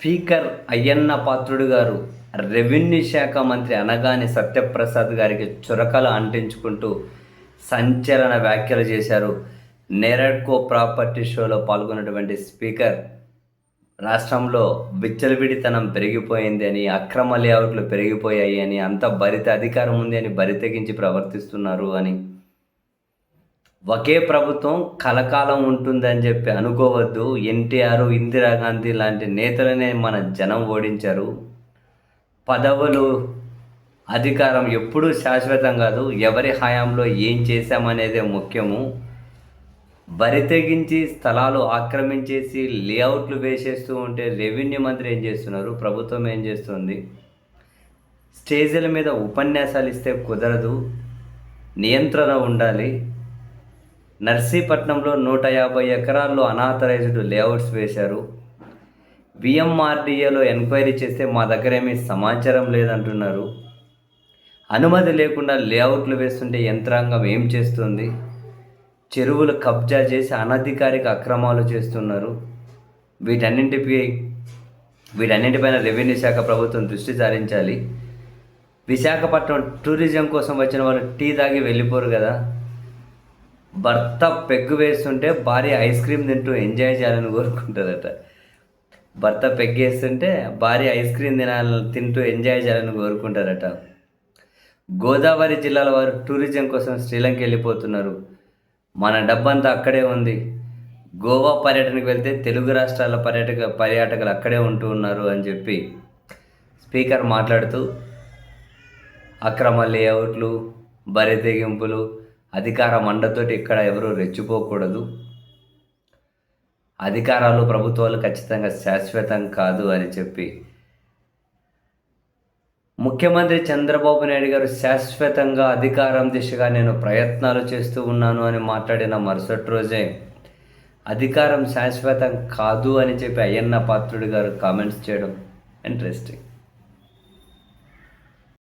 Speaker Ayyanna Patrudu గారు revenue శాఖ మంత్రి అనగాని సత్యప్రసాద్ గారికి చురకలు అంటించుకుంటూ సంచలన వ్యాఖ్యలు చేశారు. నేరడ్కో ప్రాపర్టీ షోలో పాల్గొన్నటువంటి స్పీకర్ రాష్ట్రంలో విచ్చలవిడితనం పెరిగిపోయింది అని అక్రమ లేఅవుట్లు పెరిగిపోయాయి అని అంత భరిత అధికారం ఉంది అని బరితెగించి ప్రవర్తిస్తున్నారు అని ఒకే ప్రభుత్వం కలకాలం ఉంటుందని చెప్పి అనుకోవద్దు. ఎన్టీఆర్ ఇందిరాగాంధీ లాంటి నేతలనే మన జనం ఓడించారు. పదవులు అధికారం ఎప్పుడూ శాశ్వతం కాదు. ఎవరి హయాంలో ఏం చేశామనేదే ముఖ్యము. బరితెగించి స్థలాలు ఆక్రమించేసి లేఅవుట్లు వేసేస్తూ ఉంటే రెవెన్యూ మంత్రి ఏం చేస్తున్నారు? ప్రభుత్వం ఏం చేస్తుంది? స్టేజీల మీద ఉపన్యాసాలు ఇస్తే కుదరదు. నియంత్రణ ఉండాలి. నర్సీపట్నంలో నూట యాభై ఎకరాల్లో అనాథరైజ్డ్ లేఅవుట్స్ వేశారు. విఎంఆర్డీఏలో ఎంక్వైరీ చేస్తే మా దగ్గర ఏమీ సమాచారం లేదంటున్నారు. అనుమతి లేకుండా లేఅవుట్లు వేస్తుంటే యంత్రాంగం ఏం చేస్తుంది? చెరువులు కబ్జా చేసి అనధికారిక అక్రమాలు చేస్తున్నారు. వీటన్నింటిపై వీటన్నింటిపైన రెవెన్యూ శాఖ ప్రభుత్వం దృష్టి సారించాలి. విశాఖపట్నం టూరిజం కోసం వచ్చిన వాళ్ళు టీ తాగి వెళ్ళిపోరు కదా. భర్త పెగ్గు వేస్తుంటే భార్య ఐస్ క్రీమ్ తింటూ ఎంజాయ్ చేయాలని కోరుకుంటుందట. భర్త పెగ్గేస్తుంటే భార్య ఐస్ క్రీమ్ తినాలని తింటూ ఎంజాయ్ చేయాలని కోరుకుంటారట గోదావరి జిల్లాల వారు టూరిజం కోసం శ్రీలంక వెళ్ళిపోతున్నారు. మన డబ్బంతా అక్కడే ఉంది. గోవా పర్యటనకు వెళ్తే తెలుగు రాష్ట్రాల పర్యాటక పర్యాటకులు అక్కడే ఉంటూ ఉన్నారు అని చెప్పి స్పీకర్ మాట్లాడుతూ అక్రమ లేఅవుట్లు బరి తెగింపులు అధికార మండతోటి ఇక్కడ ఎవరూ రెచ్చిపోకూడదు. అధికారాలు ప్రభుత్వాలు ఖచ్చితంగా శాశ్వతం కాదు అని చెప్పి. ముఖ్యమంత్రి చంద్రబాబు నాయుడు గారు శాశ్వతంగా అధికారం దిశగా నేను ప్రయత్నాలు చేస్తూ ఉన్నాను అని మాట్లాడిన మరుసటి రోజే అధికారం శాశ్వతం కాదు అని చెప్పి అయ్యన్న పాత్రుడు గారు కామెంట్స్ చేయడం ఇంట్రెస్టింగ్.